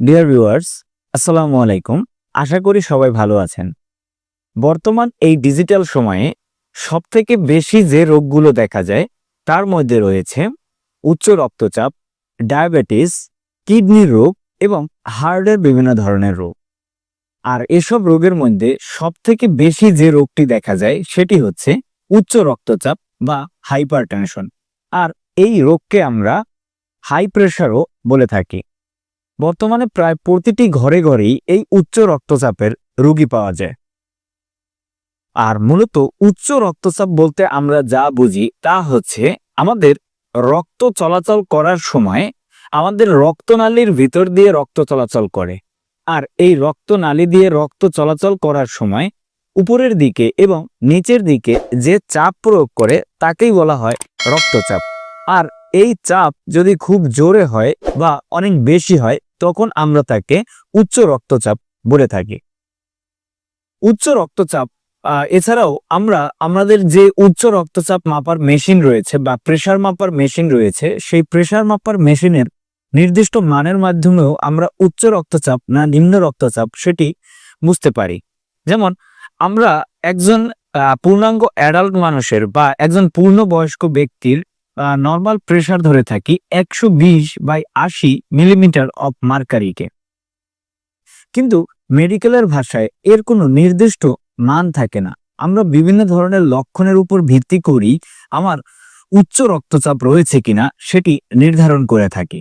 Dear viewers আসসালামু আলাইকুম। আশা করি সবাই ভালো আছেন। বর্তমান এই ডিজিটাল সময়ে সবথেকে বেশি যে রোগগুলো দেখা যায়, তার মধ্যে রয়েছে উচ্চ রক্তচাপ ডায়াবেটিস কিডনির রোগ এবং হার্টের বিভিন্ন ধরনের রোগ। আর এসব রোগের মধ্যে সবথেকে বেশি যে রোগটি দেখা যায়, সেটি হচ্ছে উচ্চ রক্তচাপ বা হাইপারটেনশন আর এই রোগকে আমরা হাই প্রেশারও বলে থাকি। বর্তমানে প্রায় প্রতিটি ঘরে ঘরেই এই উচ্চ রক্তচাপের রোগী পাওয়া যায়। আর মূলত উচ্চ রক্তচাপ বলতে আমরা যা বুঝি তা হচ্ছে আমাদের রক্ত চলাচল করার সময় আমাদের রক্তনালীর ভিতর দিয়ে রক্ত চলাচল করে। আর এই রক্তনালী দিয়ে রক্ত চলাচল করার সময় উপরের দিকে এবং নিচের দিকে যে চাপ প্রয়োগ করে তাকেই বলা হয় রক্তচাপ। আর এই চাপ যদি খুব জোরে হয় বা অনেক বেশি হয় তখন আমরা তাকে উচ্চ রক্তচাপ বলে থাকি। উচ্চ রক্তচাপ এছাড়াও আমরা, আমাদের যে উচ্চ রক্তচাপ মাপার মেশিন রয়েছে বা প্রেসার মাপার মেশিন রয়েছে, সেই প্রেসার মাপার মেশিনের নির্দিষ্ট মানের মাধ্যমেও আমরা উচ্চ রক্তচাপ না নিম্ন রক্তচাপ সেটি বুঝতে পারি। যেমন, আমরা একজন পূর্ণাঙ্গ অ্যাডাল্ট মানুষের বা একজন পূর্ণবয়স্ক ব্যক্তির নর্মাল প্রেসার ধরে থাকি একশো বিশ বাই আশি মিলিমিটার অফ মার্কারিকে কিন্তু মেডিকেলের ভাষায় এর কোনো নির্দিষ্ট মান থাকে না। আমরা বিভিন্ন ধরনের লক্ষণের উপর ভিত্তি করি আমার উচ্চ রক্তচাপ রয়েছে কিনা সেটি নির্ধারণ করে থাকি।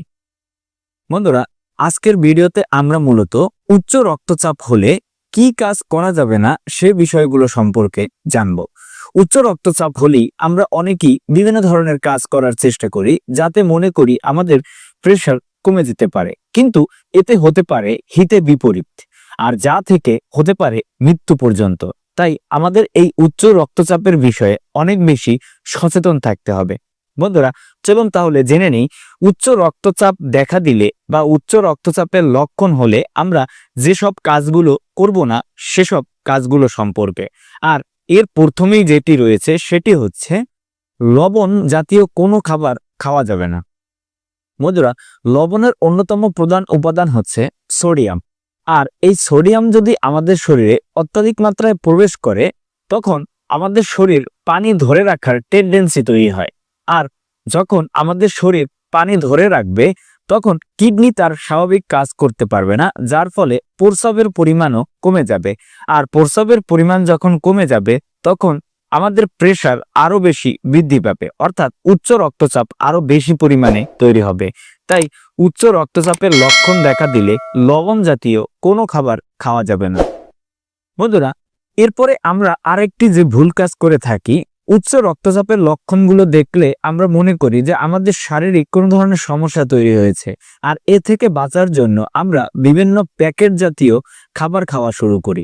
বন্ধুরা, আজকের ভিডিওতে আমরা মূলত উচ্চ রক্তচাপ হলে কি কাজ করা যাবে না সে বিষয়গুলো সম্পর্কে জানব। উচ্চ রক্তচাপ হলেই আমরা অনেকেই বিভিন্ন ধরনের কাজ করার চেষ্টা করি, যাতে মনে করি আমাদের প্রেশার কমে যেতে পারে। কিন্তু এতে হতে পারে হিতে বিপরীত, আর যা থেকে হতে পারে মৃত্যু পর্যন্ত। তাই আমাদের এই উচ্চ রক্তচাপের বিষয়ে অনেক বেশি সচেতন থাকতে হবে। বন্ধুরা, চলুন তাহলে জেনে নেই, উচ্চ রক্তচাপ দেখা দিলে বা উচ্চ রক্তচাপের লক্ষণ হলে আমরা যেসব কাজগুলো করব না, সেসব কাজগুলো সম্পর্কে। আর এর প্রথমেই যেটি রয়েছে সেটি হচ্ছে লবণ জাতীয় কোনো খাবার খাওয়া যাবে না। বন্ধুরা, লবণের অন্যতম প্রধান উপাদান হচ্ছে সোডিয়াম। আর এই সোডিয়াম যদি আমাদের শরীরে অত্যাধিক মাত্রায় প্রবেশ করে, তখন আমাদের শরীর পানি ধরে রাখার টেন্ডেন্সি তৈরি হয়। আর যখন আমাদের শরীর পানি ধরে রাখবে তখন কিডনি তার স্বাভাবিক কাজ করতে পারবে না, যার ফলে প্রস্রাবের পরিমাণও কমে যাবে। আর প্রস্রাবের পরিমাণ যখন কমে যাবে, তখন আমাদের প্রেশার আরও বেশি বৃদ্ধি পাবে, অর্থাৎ উচ্চ রক্তচাপ আরও বেশি পরিমাণে তৈরি হবে। তাই উচ্চ রক্তচাপের লক্ষণ দেখা দিলে লবণ জাতীয় কোনো খাবার খাওয়া যাবে না। বন্ধুরা, এরপরে আমরা আরেকটি যে ভুল কাজ করে থাকি উচ্চ রক্তচাপের লক্ষণগুলো দেখলে আমরা মনে করি যে আমাদের শারীরিক কোনো ধরনের সমস্যা তৈরি হয়েছে। আর এ থেকে বাঁচার জন্য আমরা বিভিন্ন প্যাকেট জাতীয় খাবার খাওয়া শুরু করি।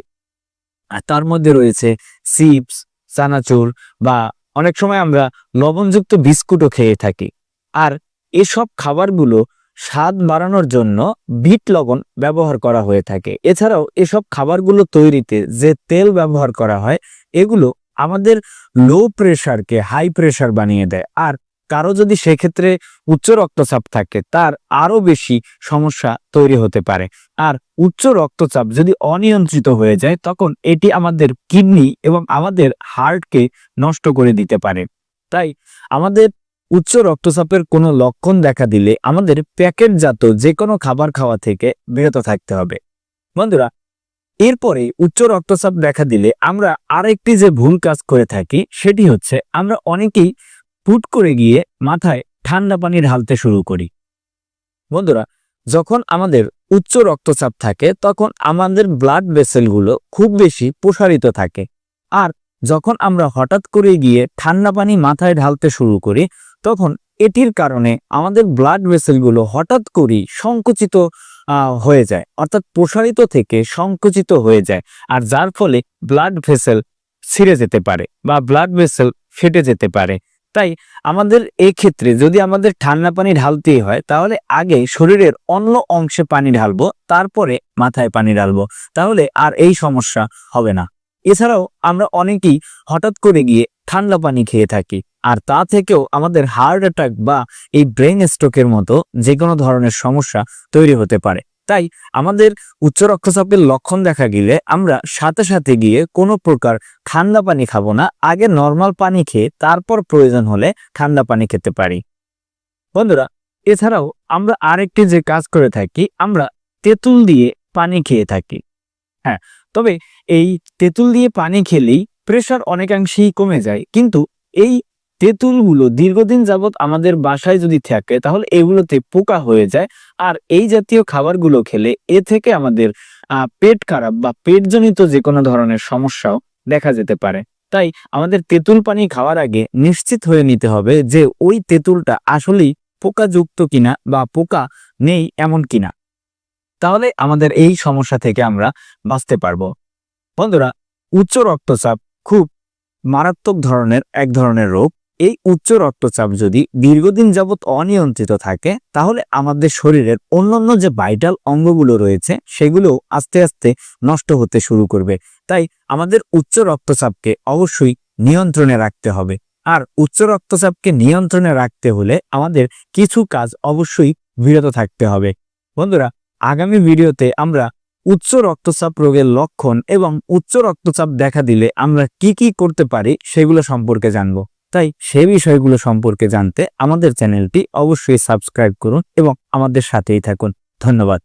আর তার মধ্যে রয়েছে চিপস, চানাচুর বা অনেক সময় আমরা লবণযুক্ত বিস্কুটও খেয়ে থাকি। আর এসব খাবারগুলো স্বাদ বাড়ানোর জন্য বিট লবণ ব্যবহার করা হয়ে থাকে। এছাড়াও এসব খাবারগুলো তৈরিতে যে তেল ব্যবহার করা হয়, এগুলো আমাদের লো প্রেশারকে হাই প্রেশার বানিয়ে দেয়। আর কারও যদি সেক্ষেত্রে উচ্চ রক্তচাপ থাকে, তার আরও বেশি সমস্যা তৈরি হতে পারে। আর উচ্চ রক্তচাপ যদি অনিয়ন্ত্রিত হয়ে যায়, তখন এটি আমাদের কিডনি এবং আমাদের হার্টকে নষ্ট করে দিতে পারে। তাই আমাদের উচ্চ রক্তচাপের কোনো লক্ষণ দেখা দিলে আমাদের প্যাকেটজাত যে কোনো খাবার খাওয়া থেকে বিরত থাকতে হবে। বন্ধুরা এরপরে উচ্চ রক্তচাপ দেখা দিলে আমরা আরেকটি যে ভুল কাজ করে থাকি, সেটি হচ্ছে আমরা অনেকেই ফুট করে গিয়ে মাথায় ঠান্ডা পানি ঢালতে শুরু করি। বন্ধুরা, যখন আমাদের উচ্চ রক্তচাপ থাকে, তখন আমাদের ব্লাড ভেসেলগুলো খুব বেশি প্রসারিত থাকে। আর যখন আমরা হঠাৎ করে গিয়ে ঠান্ডা পানি মাথায় ঢালতে শুরু করি, তখন এটির কারণে আমাদের ব্লাড ভেসেলগুলো হঠাৎ করেই সংকুচিত হয়ে যায়। অর্থাৎ প্রসারিত থেকে সংকুচিত হয়ে যায়। আর যার ফলে ব্লাড ভেসেল ছিঁড়ে যেতে পারে বা ব্লাড ভেসেল ফেটে যেতে পারে। তাই আমাদের ক্ষেত্রে যদি আমাদের ঠান্ডা পানি ঢালতেই হয়, তাহলে আগে শরীরের অন্য অংশে পানি ঢালবো, তারপরে মাথায় পানি ঢালবো। তাহলে আর এই সমস্যা হবে না। এছাড়াও আমরা অনেকেই হঠাৎ করে গিয়ে ঠান্ডা পানি খেয়ে থাকি। আর তা থেকেও আমাদের হার্ট অ্যাটাক বা এই ব্রেন স্ট্রোকের মতো যে কোনো ধরনের সমস্যা তৈরি হতে পারে। তাই আমাদের উচ্চ রক্তচাপের লক্ষণ দেখা গেলে আমরা সাথে সাথে গিয়ে কোনো প্রকার ঠান্ডা পানি খাব না, আগে নর্মাল পানি খেয়ে তারপর প্রয়োজন হলে ঠান্ডা পানি খেতে পারি। বন্ধুরা, এছাড়াও আমরা আরেকটি যে কাজ করে থাকি, আমরা তেঁতুল দিয়ে পানি খেয়ে থাকি। হ্যাঁ তবে এই তেঁতুল দিয়ে পানি খেলেই প্রেশার অনেকাংশেই কমে যায়। কিন্তু এই তেঁতুলগুলো দীর্ঘদিন যাবৎ আমাদের বাসায় যদি থাকে, তাহলে এগুলোতে পোকা হয়ে যায়। আর এই জাতীয় খাবারগুলো খেলে এ থেকে আমাদের পেট খারাপ বা পেটজনিত যে কোনো ধরনের সমস্যাও দেখা যেতে পারে। তাই আমাদের তেঁতুল পানি খাওয়ার আগে নিশ্চিত হয়ে নিতে হবে যে ওই তেঁতুলটা আসলেই পোকাযুক্ত কিনা বা পোকা নেই এমন কিনা। তাহলে আমাদের এই সমস্যা থেকে আমরা বাঁচতে পারব। বন্ধুরা, উচ্চ রক্তচাপ খুব মারাত্মক ধরনের, এক ধরনের রোগ। এই উচ্চ রক্তচাপ যদি দীর্ঘদিন যাবৎ অনিয়ন্ত্রিত থাকে, তাহলে আমাদের শরীরের অন্যান্য যে ভাইটাল অঙ্গগুলো রয়েছে, সেগুলো আস্তে আস্তে নষ্ট হতে শুরু করবে। তাই আমাদের উচ্চ রক্তচাপকে অবশ্যই নিয়ন্ত্রণে রাখতে হবে। আর উচ্চ রক্তচাপকে নিয়ন্ত্রণে রাখতে হলে আমাদের কিছু কাজ অবশ্যই বিরত থাকতে হবে। বন্ধুরা, আগামী ভিডিওতে আমরা উচ্চ রক্তচাপ রোগের লক্ষণ এবং উচ্চ রক্তচাপ দেখা দিলে আমরা কি কি করতে পারি সেগুলো সম্পর্কে জানব। তাই সে বিষয়গুলো সম্পর্কে জানতে আমাদের চ্যানেলটি অবশ্যই সাবস্ক্রাইব করুন এবং আমাদের সাথেই থাকুন। ধন্যবাদ।